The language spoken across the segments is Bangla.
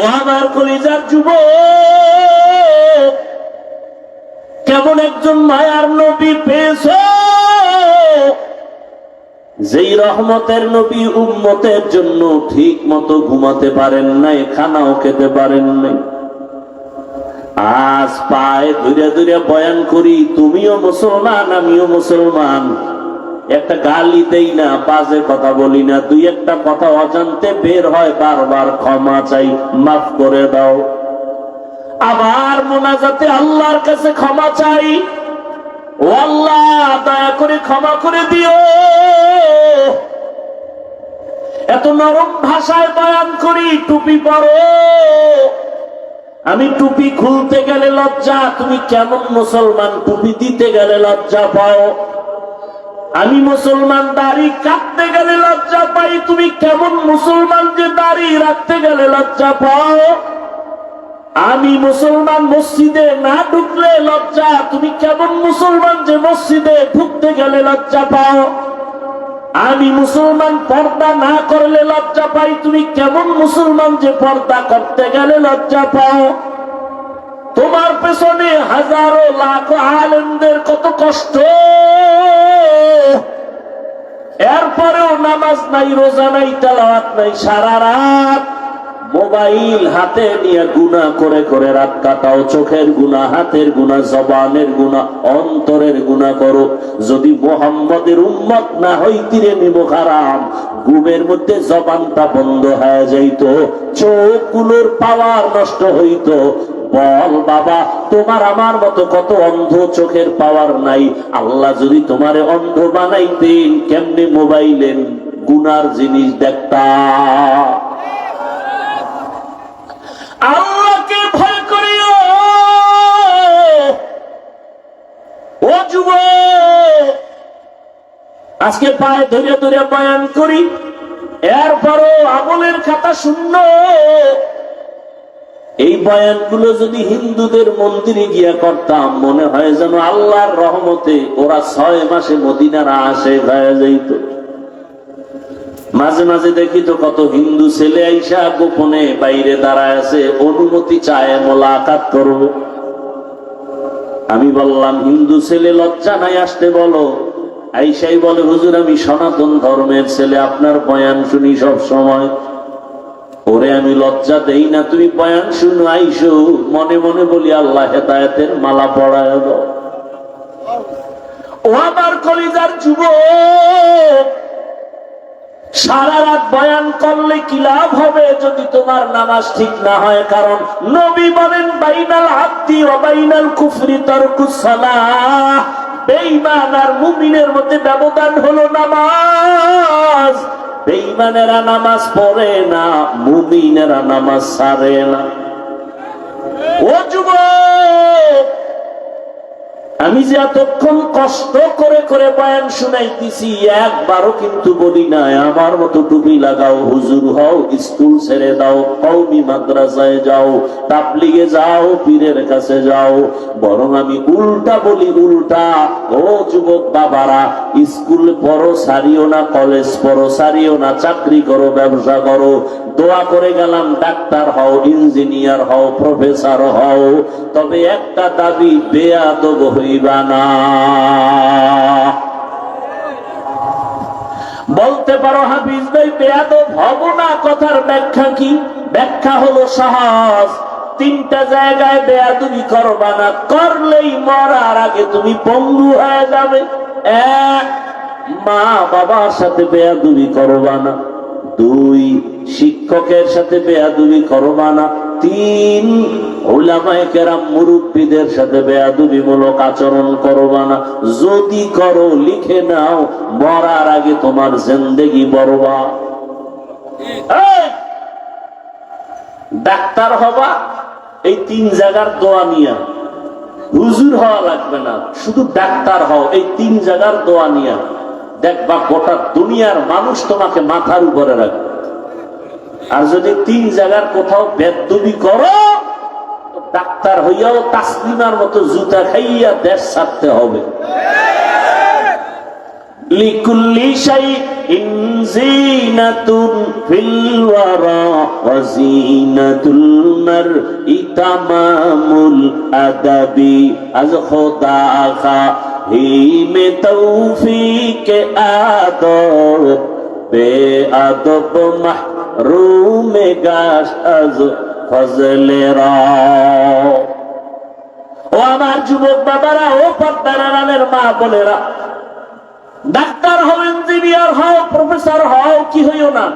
ও আমার কলিজার যুব কেমন একজন মায়ার নবী পেয়েছ? যেই রহমতের নবী উম্মতের জন্য ঠিক মতো ঘুমাতে পারেন নাই, খানাও খেতে পারেন নাই। আজ পায়ে ধীরে ধরে বয়ান করি, তুমিও মুসলমান, আমিও মুসলমান। একটা গালি দেই না, বাজে কথা বলি না, দুই একটা কথা অজান্তে বের হয়, বারবার ক্ষমা চাই, মাফ করে দাও। আবার মোনাজাতে আল্লাহর কাছে ক্ষমা চাই। ও আল্লাহ, দয়া করে ক্ষমা করে দিও। এত নরম ভাষায় বয়ান করি, টুপি পরো। আমি টুপি খুলতে গেলে লজ্জা, তুমি কেমন মুসলমান, টুপি দিতে গেলে লজ্জা পাও। আমি মুসলমান, দাড়ি কাটতে গেলে লজ্জা পাই। তুমি কেমন মুসলমান যে দাড়ি রাখতে গেলে লজ্জা পাও? আমি মুসলমান, মসজিদে না ঢুকলে লজ্জা। তুমি কেমন মুসলমান যে মসজিদে ঢুকতে গেলে লজ্জা পাও? আমি মুসলমান, পর্দা না করলে লজ্জা পাই। তুমি কেমন মুসলমান যে পর্দা করতে গেলে লজ্জা পাও? তোমার পেছনে হাজারো লাখ আলেমদের কত কষ্ট। এরপরেও নামাজ নাই, রোজা নাই, তেলাওয়াত নাই, সারা রাত মোবাইল হাতে নিয়ে গুণা করে করে রাত কাটাও। চোখের গুণা হাতের গুণা জবানের গুণা অন্তরের গুণা করো। যদি মোহাম্মদের উন্মত না হইতিরে নিব খারাম ঘুমের মধ্যে জবানটা বন্ধ হয়ে যাইত, চোখগুলোর পাওয়ার নষ্ট হইত। বল, বাবা, তোমার আমার মতো কত অন্ধ চোখের পাওয়ার নাই। আল্লাহ যদি তোমারে অন্ধ বানাইতেন কেমনে মোবাইলের গুনার জিনিস দেখতা? আল্লাহকে ভয় করিও। ও যুব আজকে পায়ে ধরে ধরে বয়ান করি, এরপরও আমলের খাতা শূন্য এই বয়ানগুলো যদি হিন্দুদের মন্দিরে গিয়া করতাম, মনে হয় যেন আল্লাহর রহমতে ওরা ছয় মাসে মদিনারা আসে হয়ে যাইত। মাঝে মাঝে দেখি তো কত হিন্দু ছেলে আইসা গোপনে বাইরে দাঁড়ায় আছে, অনুমতি চায়, মোলাকাত করব। আমি বললাম, হিন্দু ছেলে লজ্জা নাই, আসতে বলো। আইসাই বলে, হুজুর, আমি সনাতন ধর্মের ছেলে, আপনার বয়ান শুনি সব সময়। ওরে আমি লজ্জা দেই না, তুমি বয়ান শুনো, আইসো। মনে মনে বলি, আল্লাহ হেদায়তের মালা পড়ায় ও আমার কলিজার যুবক, সারা রাত বয়ান করলে কি লাভ হবে যদি তোমার নামাজ ঠিক না হয়? কারণ নবী বলেন, বাইনাল আব্দি ও বাইনাল কুফরি আর মুমিনের মধ্যে ব্যবধান হলো নামাজ। বেঈমানেরা নামাজ পড়ে না মুমিনেরা নামাজ সারে না। ও যুবক! আমি যে এতক্ষণ কষ্ট করে করে বয়ান শুনাইতেছি, একবারও কিন্তু বলি নাই, আমার মতো টুপি লাগাও, হুজুর হও, স্কুল ছেড়ে দাও কৌমি মাদ্রাসায় যাও, তাবলিগে যাও, পীরের কাছে যাও। বরং আমি উল্টা বলি উল্টা, ও যুবক বাবারা, স্কুল পড়ো সারিও না, কলেজ পড়ো সারিও না, চাকরি করো, ব্যবসা করো দোয়া করে গেলাম, ডাক্তার হও, ইঞ্জিনিয়ার হও, প্রফেসর হও, তবে একটা দাবি, বেয়াদব হইবা না। বলতে পারো হাফিজ ভাই, বেয়াদব হব না, কথার ব্যাখ্যা কি? ব্যাখ্যা হলো সহজ। তিনটা জায়গায় বেয়াদুবি করবা না, করলেই মরার আগে তুমি পঙ্গু হয়ে যাবে। এক মা বাবার সাথে বেয়াদুবি করবা না। দুই শিক্ষকের সাথে বেয়াদুবি করবা না। তিন ওলামায় কেরাম মুরব্বীদের সাথে বেয়াদুবি মূলক আচরণ করবা না। যদি করো লিখে নাও মরার আগে তোমার জিন্দেগি এই, ডাক্তার হবা এই তিন জায়গার দোয়া নিয়া। হুজুর হওয়া লাগবে না শুধু ডাক্তার হও এই তিন জায়গার দোয়া নিয়া। দেখবা গোটা দুনিয়ার মানুষ তোমাকে মাথার উপরে রাখবে। আর যদি তিন জায়গার কোথাও বেদবি করো ডাক্তার হইয়াও তাসলিমার মতো জুতা খাইয়া দেশ ছাড়তে হবে। মারই আদাবি। আজ খোদা খা হি মে তৌফিক আদব বে আদব মাহরুম গাশ আজ ফজলে ও আমার যুবক বাবারা, ও পর্দার আড়ালের মা বোনেরা, ডাক্তার হও, ইঞ্জিনিয়ার হও, প্রফেসর হও, কি হইও না?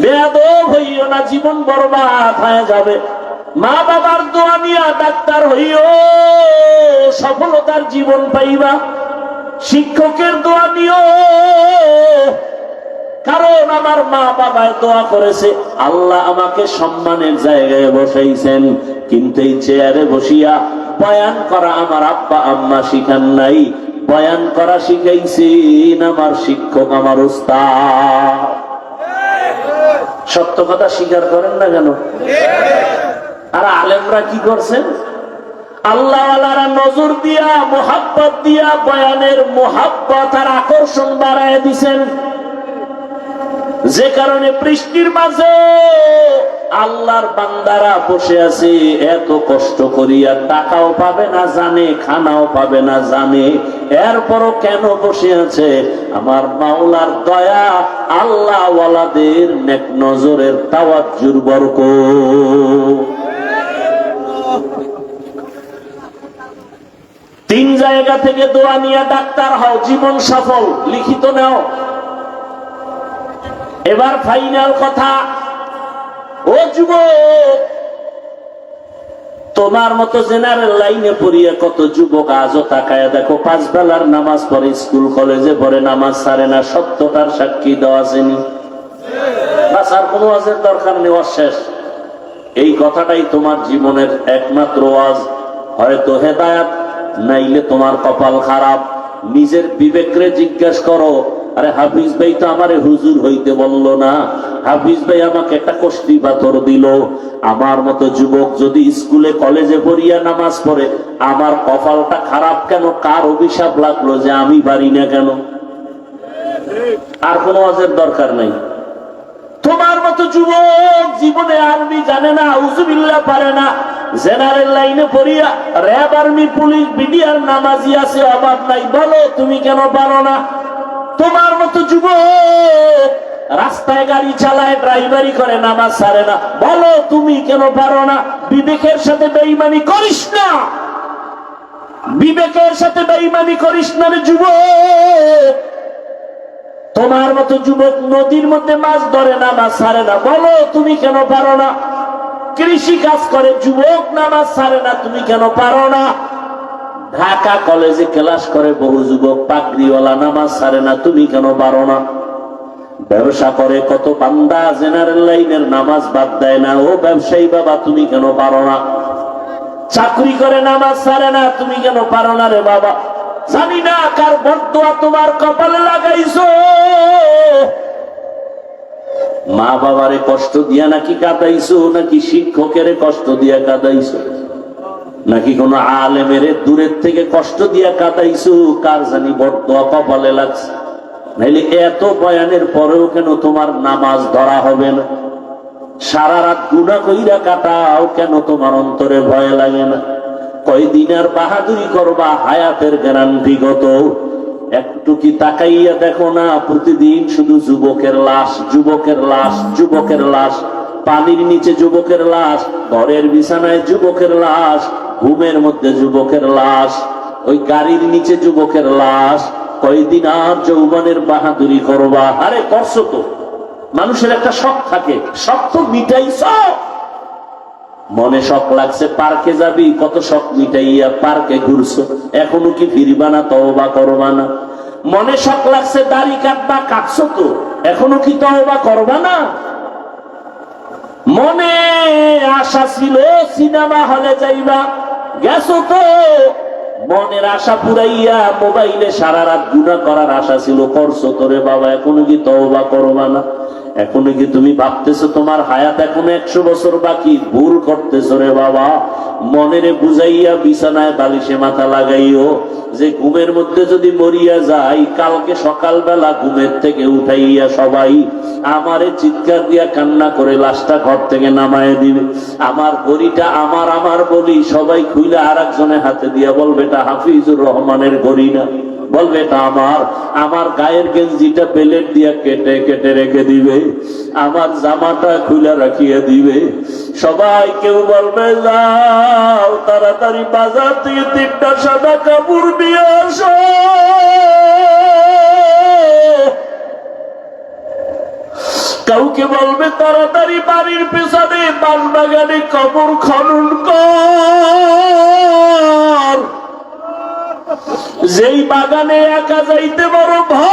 বেয়াদব হইও না, জীবন বরবাদ হয়ে যাবে। মা বাবার দোয়া নিয়া ডাক্তার হইও, সফলতার জীবন পাইবা। শিক্ষকের দোয়া নিও, কারণ আমার মা বাবায় দোয়া করেছে। আল্লাহ আমাকে সম্মানের জায়গায় বসাইছেন, কিন্তু এই চেয়ারে বসিয়া বয়ান করা আমার আব্বা, আম্মা শিখান নাই। বয়ান করা শিখাইছেন আমার শিক্ষক, আমার উস্তাদ। সত্য কথা স্বীকার করেন না কেন? আর আলেমরা কি করছেন আল্লাহ নজর দিয়া, মোহাব্বত দিয়া বয়ানের মোহাব্বত আর আকর্ষণ বাড়ায় দিছেন। যে কারণে বৃষ্টির মাঝে আল্লাহর বান্দারা বসে আছে, এত কষ্ট করিয়া টাকাও পাবে না, জানে, খানাও পাবে না, জানে। এরপরও কেন বসে আছে? আমার মাওলার দয়া আল্লাহ ওয়ালাদের নেক নজরের তাওয়াজ্জুর বরক তিন জায়গা থেকে দোয়া নিয়ে ডাক্তার হও, জীবন সফল, লিখিত নাও। এবার ফাইনাল কথা, ও যুবক, তোমার মতো জেনারেল লাইনে পড়িয়ে কত যুবক আজও তাকায় দেখো, পাঁচ বেলার নামাজ পড়ে স্কুল, কলেজে পড়ে নামাজ সারে না, সত্যতার সাক্ষী দেওয়া আসেনি। বাস আর কোনো ওয়াজের দরকার নেই ওয়াজ শেষ এই কথাটাই তোমার জীবনের একমাত্র ওয়াজ। হয়তো হেদায়াত, নাইলে তোমার কপাল খারাপ। নিজের বিবেকরে জিজ্ঞেস করো, আরে হাফিজ ভাই তো আমারে হুজুর হইতে বলল না। হাফিজ ভাই আমাকে একটা কষ্টি পাথর দিল। আমার মতো যুবক যদি স্কুলে, কলেজে পড়িয়া নামাজ পড়ে, আমার কপালটা খারাপ কেন? কার অভিশাপ লাগল যে আমি পারি না কেন? আর কোনো ওয়াজের দরকার নাই। তোমার মতো যুবক জীবনে আর্মি জানে না, উজুবিল্লা পারে না। জেনারেল লাইনে পড়িয়া র্যাব আর্মি, পুলিশ, বিডিআর, নামাজি আছে, অভাব নাই। বলো, তুমি কেন পারো না? তোমার মতো যুবক রাস্তায় গাড়ি চালায়, ড্রাইভারি করে, নামাজ সারে না। বলো, তুমি কেন পারো না? বিবেকের সাথে বেইমানি করিস না। বিবেকের সাথে বেইমানি করিস না রে যুবক। তোমার মতো যুবক নদীর মধ্যে মাছ ধরে না, মাছ ছাড়ে না। বলো, তুমি কেন পারো না? কৃষি কাজ করে, যুবক নামাজ ছাড়ে না, তুমি কেন পারো না? ঢাকা কলেজে ক্লাস করে বহু যুবক পাকড়িওয়ালা নামাজ ছাড়ে না, তুমি কেন পারো না? ব্যবসা করে, কত বান্দা জেনারেল লাইনের নামাজ বাদ দেয় না। ও ব্যবসায়ী বাবা, তুমি কেন পারো না? চাকরি করে নামাজ ছাড়ে না, তুমি কেন পারো না রে বাবা? জানি না কার বদুয়া তোমার কপালে লাগাইছো। মা বাবারে কষ্ট দিয়া নাকি কাটাইছো নাকি শিক্ষকের কষ্ট দিয়া কাটাইছো নাকি কোন আলেমের দূরের থেকে কষ্ট দিয়া কাটাইছো কার জানি বদুয়া কপালে লাগছে। নাইলে এত বয়ানের পরেও কেন তোমার নামাজ ধরা হবে না? সারা রাত গুণা কইরা কাটাও, কেন তোমার অন্তরে ভয় লাগে না? কয়দিন আর বাহাদুরি করবা, হায়াতের গ্যারান্টি গত একটু কি তাকাইয়া দেখো না, প্রতিদিন শুধু যুবকের লাশ যুবকের লাশ যুবকের লাশ, পানির নিচে যুবকের লাশ, ঘরের বিছানায় যুবকের লাশ, ঘুমের মধ্যে যুবকের লাশ, ওই গাড়ির নিচে যুবকের লাশ, কয়দিন আর যৌবনের বাহাদুরি করবা? আরে, করছ তো। মানুষের একটা শখ থাকে, শখ তো মিটাইছ। মনে শখ লাগছে, পার্কে যাবি? কত শখ মিটাইয়া পার্কে ঘুরছো? এখনও কি ফিরবা না, তওবা করবা না? মনে শখ লাগছে, দাড়ি কাটবা, কাটছো তো? এখনও কি তওবা করবা না? মনে আশা ছিল, সিনেমা হলে যাইবা। গেছো তো? মনের আশা পুরাইয়া মোবাইলে সারা রাত গুণা করার আশা ছিল, করছ তোরে বাবা? এখনও কি তওবা করবা না? এখনও কি তুমি ভাবতেছো তোমার হায়াত এখনও একশো বছর বাকি? ভুল করতেছো রে বাবা। মনেরে বুঝাইয়া বিছানায় বালিশে মাথা লাগাইও। যে ঘুমের মধ্যে যদি মরিয়া যাই কালকে সকালবেলা ঘুমের থেকে উঠাইয়া সবাই আমারে চিৎকার দিয়া কান্না করে লাশটা ঘর থেকে নামায় দিবে। আমার ঘড়িটা আমার আমার বলি সবাই খুইলে আর হাতে দিয়া বলবে এটা হাফিজুর রহমানের ঘড়ি না। বলবে এটা আমার আমার গায়ের গেঞ্জিটা প্লেট দিয়া কেটে কেটে রেখে দিবে, আমার জামাটা খুলে রাখিয়ে দিবে। সবাই কেউ বলবে, যাও তাড়াতাড়ি বাজার থেকে তিনটা সাদা কাপড় নিয়ে আসো। কাউকে বলবে, তাড়াতাড়ি বাড়ির পেছনে বাগানে কবর খনন কর। যেই বাগানে একা যাইতে বড় ভয়।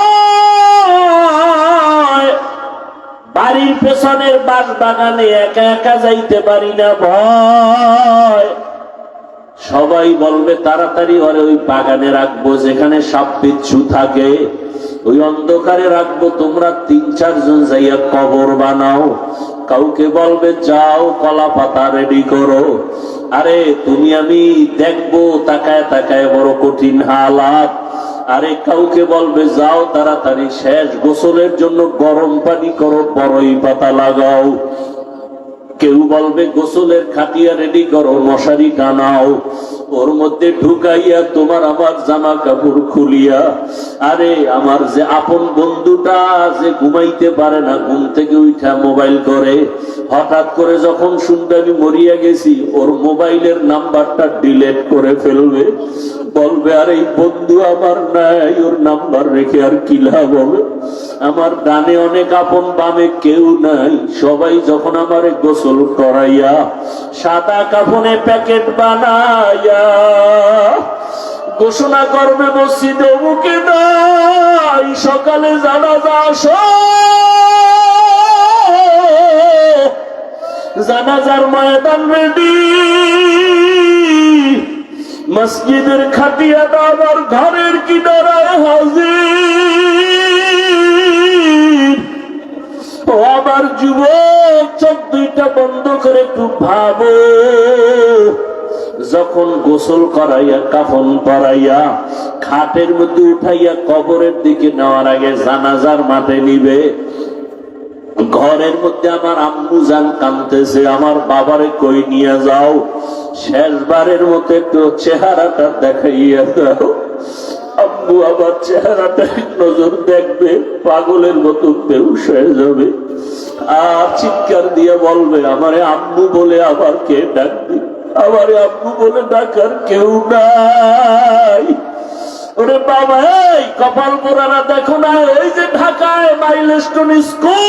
বাড়ির পেছনের বাস বাগানে একা একা যাইতে পারি না ভয়। সবাই বলবে, তাড়াতাড়ি ওরে ওই বাগানে রাখব যেখানে সাপ বিচ্ছু থাকে। ওই অন্ধকারে রাখব, তোমরা তিন চারজন যাইয়া কবর বানাও। কাউকে বলবে, যাও কলা পাতা রেডি করো। আরে, তুমি আমি দেখব, তাকায় তাকায় বড় কঠিন হালাত। আরে, কাউকে বলবে, যাও তাড়াতাড়ি, শেষ গোসলের জন্য গরম পানি করো, বড়ই পাতা লাগাও। কেউ বলবে, গোসলের খাটিয়া রেডি করো, মশারি টানাও। ওর মধ্যে ঢুকাইয়া তোমার আমার জামা কাপড় খুলিয়া, আরে আমার যে আপন বন্ধুটা যে ঘুমাইতে পারে না, ঘুম থেকে উঠা মোবাইল করে। হঠাৎ করে যখন শুনবে আমি মরিয়া গেছি, ওর মোবাইলের নাম্বারটা ডিলেট করে ফেলবে। বলবে, আর এই বন্ধু আমার নাই, ওর নাম্বার রেখে আর কি লাভ হবে? আমার ডানে অনেক আপন, বামে কেউ নাই। সবাই যখন আমার গোসল করাইয়া সাদা কাফনে প্যাকেট বানাইয়া ঘোষণা করবে, মসজিদে অমুকে নাই, সকালে জানাজা আসো। জানাজার ময়দান রেডি মসজিদের খাটিয়া দাবার ঘরের কিনারায় হাজির। ও আমার যুবক, চোখ দুইটা বন্ধ করে একটু ভাবো। যখন গোসল করাইয়া, কাফন পরাইয়া, খাটের মধ্যে উঠাইয়া কবরের দিকে নেওয়ার আগে জানাজার মাঠে নিবে ঘরের মধ্যে আমার আম্মু জান কানতেছে, আমার বাবারে কই নিয়ে যাও? শেষবারের মতো একটু চেহারাটা দেখাইয়া দাও। আম্মু আমার চেহারাটা নজর দেখবে, পাগলের মতো বেউস হয়ে যাবে। আর চিৎকার দিয়ে বলবে, আমারে আম্মু বলে আবার কে ডাকবে? আমারে আম্মু বলে ডাকার কেউ নাই। ওরে বাবা, এই কপাল পোড়ারা দেখো না ওই যে ঢাকায় মাইলস্টোন স্কুল।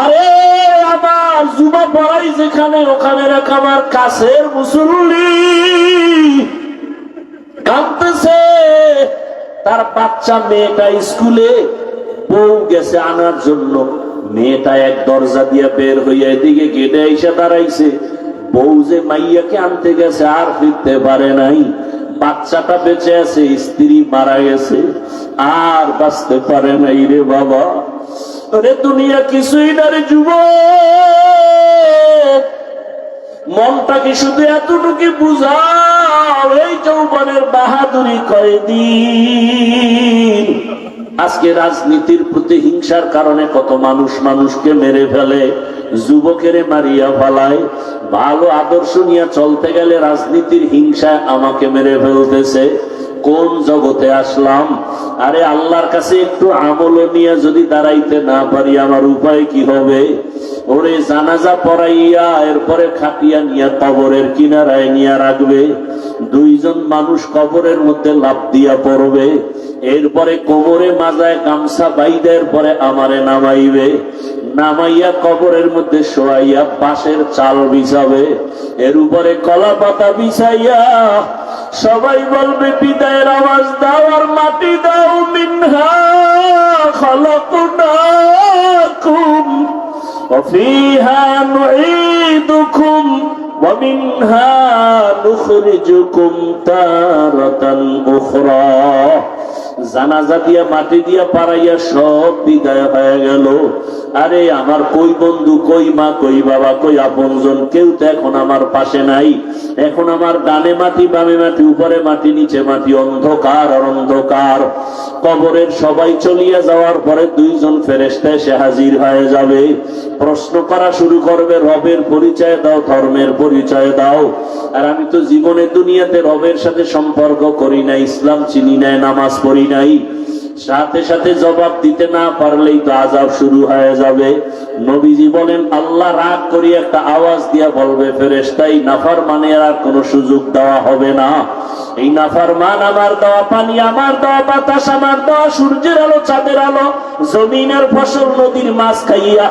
আরে, আমার জুমা পড়াই যেখানে, ওখানে রাখ আমার কাছের মুসল্লি। কাঁদতেছে, তার বাচ্চা মেয়েটা স্কুলে, বউ গেছে আনার জন্য। মেয়েটা এক দরজা দিয়ে বের হইয়া এদিকে গেটে এসে দাঁড়াইছে। বউ যে মাইয়াকে আনতে গেছে আর ফিরতে পারে নাই, বাচ্চাটা বেঁচে আছে, স্ত্রী মারা গেছে, আর বাঁচতে পারে নাই রে বাবা। রে দুনিয়া কিছুই না রে যুব মনটাকে শুধু এতটুকু বুঝাও, এই যৌবনের বাহাদুরি কয়দিন? আজকে রাজনীতির প্রতি হিংসার কারণে কত মানুষ মানুষকে মেরে ফেলে, যুবকেরে মারিয়া ফেলায়, ভালো আদর্শ নিয়ে চলতে গেলে রাজনীতির হিংসা আমাকে মেরে ফেলতেছে। কোন জগতে আসলাম? আরে আল্লাহর কাছে একটু আমল নিয়ে যদি দাঁড়াইতে না পারি, আমার উপায় কি হবে? ওরে জানাজা পড়াইয়া এরপরে খাটিয়া নিয়ে কবরের কিনারায় নিয়ে রাখবে। দুইজন মানুষ কবরের মধ্যে লাভ দিয়া পড়বে। এরপরে কোমরে মাজায় গামছা বাইদের পরে আমারে নামাইবে। নামাইয়া কবরের মধ্যে শোয়াইয়া বাঁশের চাল বিছাবে। এর উপরে কলা পাতা বিছাইয়া সবাই বলবে বিদায়ের আওয়াজ দাও আর মাটি দাও মিনহা খলকুনাকুম وفيها نعيدكم ومنها نخرجكم تارة أخرى জানাজা দিয়া, মাটি দিয়া পাড়াইয়া সব বিদায় হয়ে গেল। আরে, আমার কই বন্ধু, কই মা, কই বাবা, কই আপনজন? কেউ তো এখন আমার পাশে নাই। এখন আমার ডানে মাটি, বামে মাটি, উপরে মাটি, নিচে মাটি, অন্ধকার আর অন্ধকার। কবরের সবাই চলিয়া যাওয়ার পরে দুইজন ফেরেস্তা এসে হাজির হয়ে যাবে। প্রশ্ন করা শুরু করবে, রবের পরিচয় দাও, ধর্মের পরিচয় দাও। আর আমি তো জীবনে দুনিয়াতে রবের সাথে সম্পর্ক করি না ইসলাম চিনি নাই, নামাজ পড়ি নাই। সাথে সাথে জবাব দিতে না পারলেই তো আজাব শুরু হয়ে যাবে। নবীজি বলেন, আল্লাহ রাগ করি একটা আওয়াজ দিয়া বলবে ফেরেস্তাই নাফার মানে আর কোনো সুযোগ দেওয়া হবে না। এই নাফার মান আমার দেওয়া পানি, আমার দেওয়া বাতাস, আমার দেওয়া সূর্যের আলো, চাঁদের আলো, জমিনের ফসল নদীর মাছ খাইয়া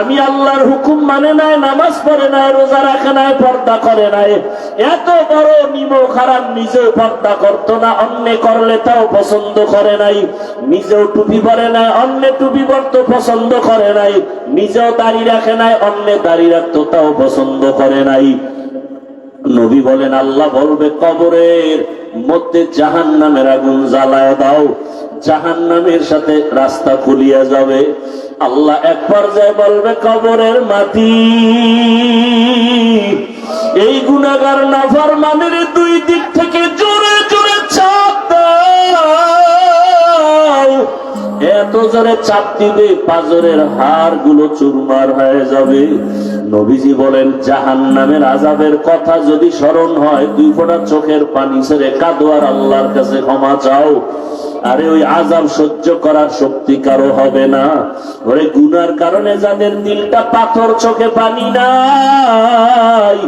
আমি আল্লাহর হুকুম মানে নাই, নামাজ পড়ে নাই, রোজা রাখে নাই, পর্দা করে নাই। এত বড় নিম খারাপ নিজে পর্দা করতো না, অন্য করলে তাও পছন্দ করে নাই। নিজেও টুপি পরে নাই, অন্য টুপি পরতো পছন্দ করে নাই। নিজেও দাড়ি রাখে নাই, অন্য দাড়ি রাখতো তাও পছন্দ করে নাই। নবী বলেন, আল্লাহ বলবে, কবরের মধ্যে জাহান নামের আগুন জ্বালায় দাও জাহান নামের সাথে রাস্তা খুলিয়া যাবে। আল্লাহ এক পর্যায়ে বলবে, কবরের মাটি, এই গুণাগার নাফার মানের দুই দিক থেকে জোরে এত জোরে চাপ দিবে, পাজরের হাড়গুলো চুরমার হয়ে যাবে। নবীজি বলেন জাহান নামের আজাবের কথা যদি স্মরণ হয়, দুই ফোঁটা চোখের পানি ছেড়ে কাদোয়ার আল্লাহর কাছে ক্ষমা চাও। আরে ওই আজাব সহ্য করার শক্তি কারও হবে না। ওরে গুনার কারণে যাদের দিলটা পাথর, চোখে পানি নাই।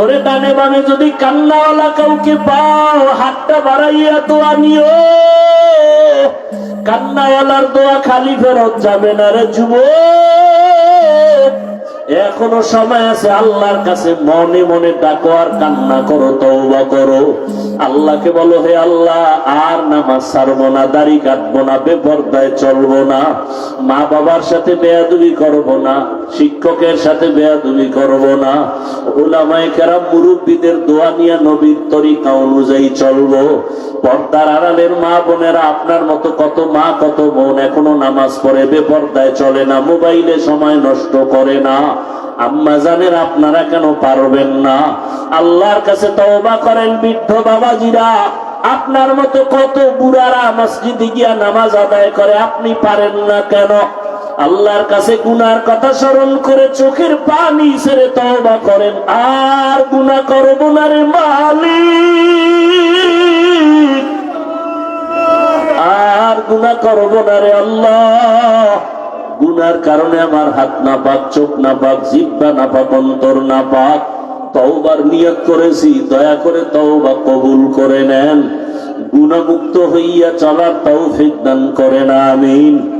ওরে ডানে বামে যদি কান্নাওয়ালা কাউকে পাও, হাতটা বাড়াইয়া তো আনিও কান্নাওয়ালার দোয়া খালি ফেরত যাবে না রে যুব এখনও সময় আছে, আল্লাহর কাছে মনে মনে ডাকো আর কান্না করো, তওবা করো। আল্লাহকে বলো, হে আল্লাহ, আর নামাজ ছাড়বো না, দাড়ি কাটবো না, বেপর্দায় চলবো না মা বাবার সাথে বেয়াদুবি করব না। শিক্ষকের সাথে বেয়াদুবি করব না। ওলামায়ে কেরাম মুরব্বীদের দোয়া নিয়ে নবীর তরিকা অনুযায়ী চলবো। পর্দার আড়ালের মা বোনেরা আপনার মতো কত মা, কত বোন এখনও নামাজ পড়ে, বেপর্দায় চলে না, মোবাইলে সময় নষ্ট করে না। আম্মা জানের আপনারা কেন পারবেন না? আল্লাহর কাছে তওবা করেন বৃদ্ধ বাবাজিরা। আপনার মতো কত বুড়ারা মসজিদে গিয়া নামাজ আদায় করে, আপনি পারেন না কেন? আল্লাহর কাছে গুনার কথা স্মরণ করে চোখের পানি ছেড়ে তওবা করেন। আর গুনাহ করব না রে মালিক। আর গুনাহ করব না রে আল্লাহ। গুনার কারণে আমার হাত না পাক, চোখ না পাক, জিব্বা না পাক, অন্তর না পাক। তওবার নিয়ত করেছি, দয়া করে তওবা কবুল করে নেন। গুণামুক্ত হইয়া চলার তৌফিক দান করেন, আমিন।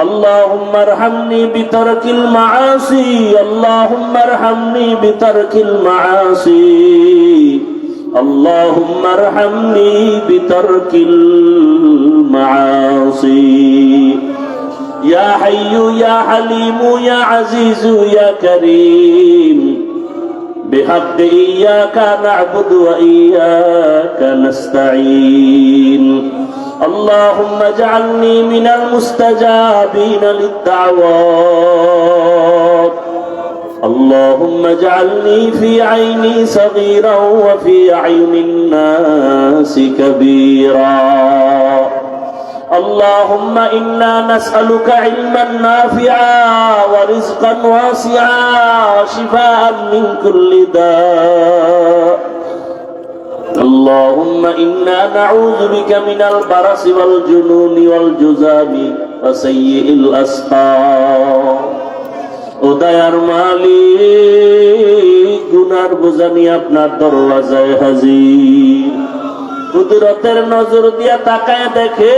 اللهم ارحمني بترك المعاصي اللهم ارحمني بترك المعاصي اللهم ارحمني بترك المعاصي يا حي يا حليم يا عزيز يا كريم بحق إياك نعبد وإياك نستعين اللهم اجعلني من المستجابين للدعوات. اللهم اجعلني في عيني صغيرا وفي عين الناس كبيرا. اللهم إنا نسألك علما نافعا ورزقا واسعا وشفاء من كل داء. اللهم إنا نعوذ بك من البرص والجنون والجزام وسيء الأسقام ও দয়ার মালিক গুনার বোঝানি আপনার দরওয়াজায় হাজির কুদরতের নজর দিয়া তাকায় দেখে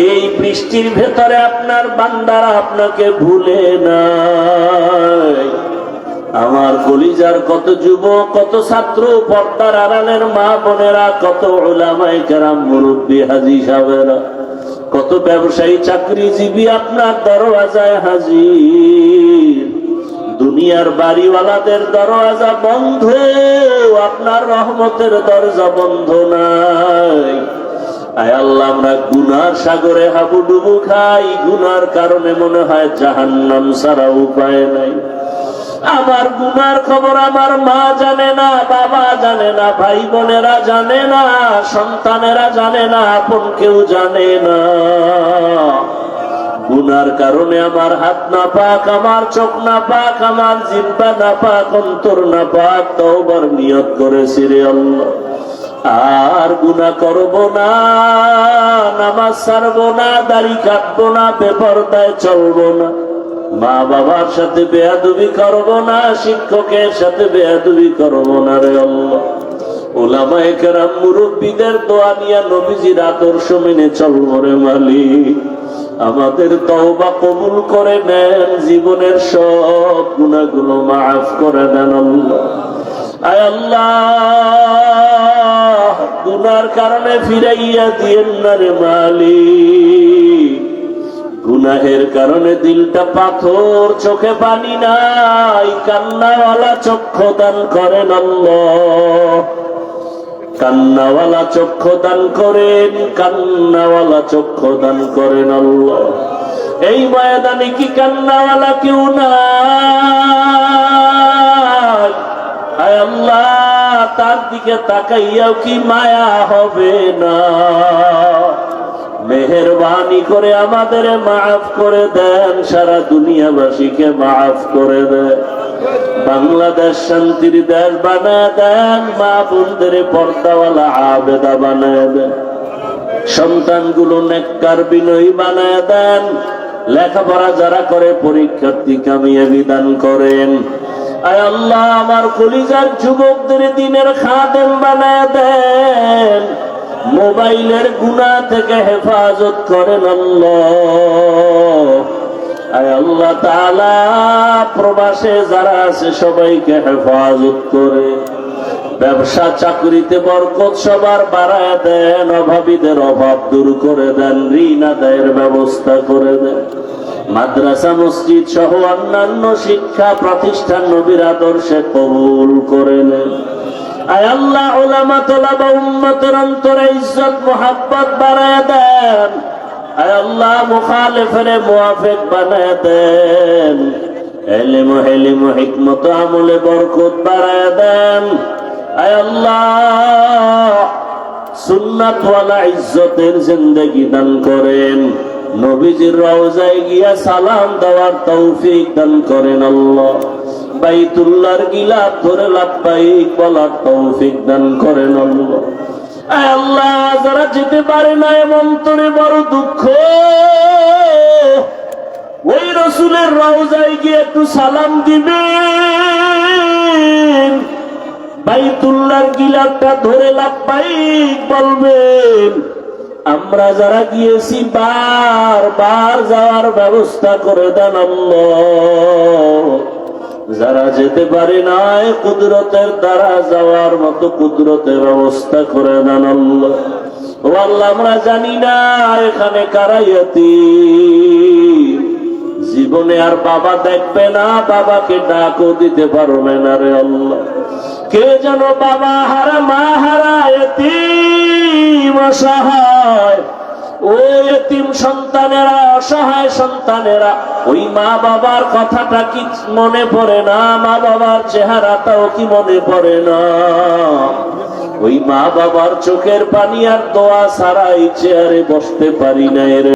এই বৃষ্টির ভেতরে আপনার বান্দারা আপনাকে ভুলে নাই আমার কলিজার কত যুবক, কত ছাত্র, পর্দার আড়ালের মা বোনেরা, কত ওলামাই কেরাম, মুরব্বী হাজি সাহেবেরা, কত ব্যবসায়ী, চাকরিজীবী আপনার দরওয়াজায় হাজির। দুনিয়ার বাড়িওয়ালাদের দরওয়াজা বন্ধ, আপনার রহমতের দরজা বন্ধ নাই। আয় আল্লাহ, আমরা গুনার সাগরে হাবুডুবু খাই, গুনার কারণে মনে হয় জাহান্নাম ছাড়া উপায় নাই। আমার গুনার খবর আমার মা জানে না, বাবা জানে না, ভাই বোনেরা জানে না, সন্তানেরা জানে না, আপন কেউ জানে না। গুনার কারণে আমার হাত না পাক, আমার চোখ না পাক, আমার জিব্বা না পাক, অন্তর না পাক, তওবার নিয়ত করেছি রে আর গুনা করব না, নামাজ ছাড়বো না, দাড়ি কাটবো না, বেপরদায় চলবো না। মা বাবার সাথে বেয়াদুবি করব না, শিক্ষকের সাথে বেয়াদুবি করব না রে আল্লাহ। ওলামায়ে কেরাম মুরব্বীদের দোয়া নিয়ে নবীজির আদর্শ মেনে চলবো রে মালিক। আমাদের তওবা কবুল করে নেন, জীবনের সব গুণাগুলো মাফ করে দেন আয় আল্লাহ, গুনার কারণে ফিরাইয়া দিয়েন না রে মালিক। গুনাহের কারণে দিলটা পাথর, চোখে পানি নাই, কান্নাওয়ালা চক্ষু দান করেন কান্নাওয়ালা চক্ষু দান করেন, কান্নাওয়ালা চক্ষু দান করেন আল্লাহ। এই ময়দানে কি কান্নাওয়ালা কেউ না আল্লাহ, তার দিকে তাকাইয়াও কি মায়া হবে না? মেহরবানি করে আমাদের মাফ করে দেন, সারা দুনিয়াবাসীকে মাফ করে দেন। বাংলাদেশ শান্তির দেশ বানায় দেন, মা বোনদের পর্দাওয়ালা আবেদা বানায় দেন। সন্তানগুলো নেককার বিনয়ী বানায় দেন। লেখাপড়া যারা করে, পরীক্ষার্থী কামিয়াবি দান করেন। আয় আল্লাহ, আমার কলিজার যুবকদের দিনের খাদেম বানায় দেন। মোবাইলের গুণা থেকে হেফাজত করেন আল্লাহ। প্রবাসে যারা আছে সবাইকে হেফাজত করে। ব্যবসা, চাকরিতে বরকত সবার বাড়ায় দেন, অভাবীদের অভাব দূর করে দেন, ঋণ আদায়ের ব্যবস্থা করে দেন। মাদ্রাসা, মসজিদ সহ অন্যান্য শিক্ষা প্রতিষ্ঠান নবীর আদর্শে কবুল করে নেন। আল্লাহ ওলামা তোলাবা উম্মতের অন্তরে ইজ্জত, মোহাব্বত বাড়ায় দেন। আল্লাহ, মুখালেফের মুআফিক বানায় দেন। এলিম, হেলিম, হিকমত, আমলে বরকত বাড়ায় দেন। ইজ্জতের জিন্দগি দান করেন। নবীজির রওজায় গিয়া সালাম দেওয়ার তৌফিক দান করেন আল্লাহ। বাইতুল্লাহর গিলাপ ধরে লাভবাহিক বলার তৌফিক দান করেন আল্লাহ। যারা যেতে পারে না এমন তোরে বড় দুঃখ। ওই রসুলের রওজায় গিয়ে একটু সালাম দিবেন। বাইতুল্লাহর গিলাপটা ধরে লাভবাহিক বলবেন। আমরা যারা গিয়েছি বার বার যাওয়ার ব্যবস্থা করে দেন আল্লাহ। যারা যেতে পারে নাই কুদরতের দ্বারা যাওয়ার মতো কুদরতের ব্যবস্থা করে দেন আমরা জানি না এখানে কারাইয়াতি জীবনে আর বাবা দেখবে না, বাবাকে ডাকও দিতে পারবে না রে আল্লাহ। কে যেন বাবা হারা মা হারা এতিম অসহায়। ওই সন্তানেরা, অসহায় সন্তানেরা, ওই মা বাবার কথাটা কি মনে পড়ে না? মা বাবার কি মনে পড়ে না? ওই মা বাবার চোখের পানি আর দোয়া ছাড়া চেয়ারে বসতে পারি না এর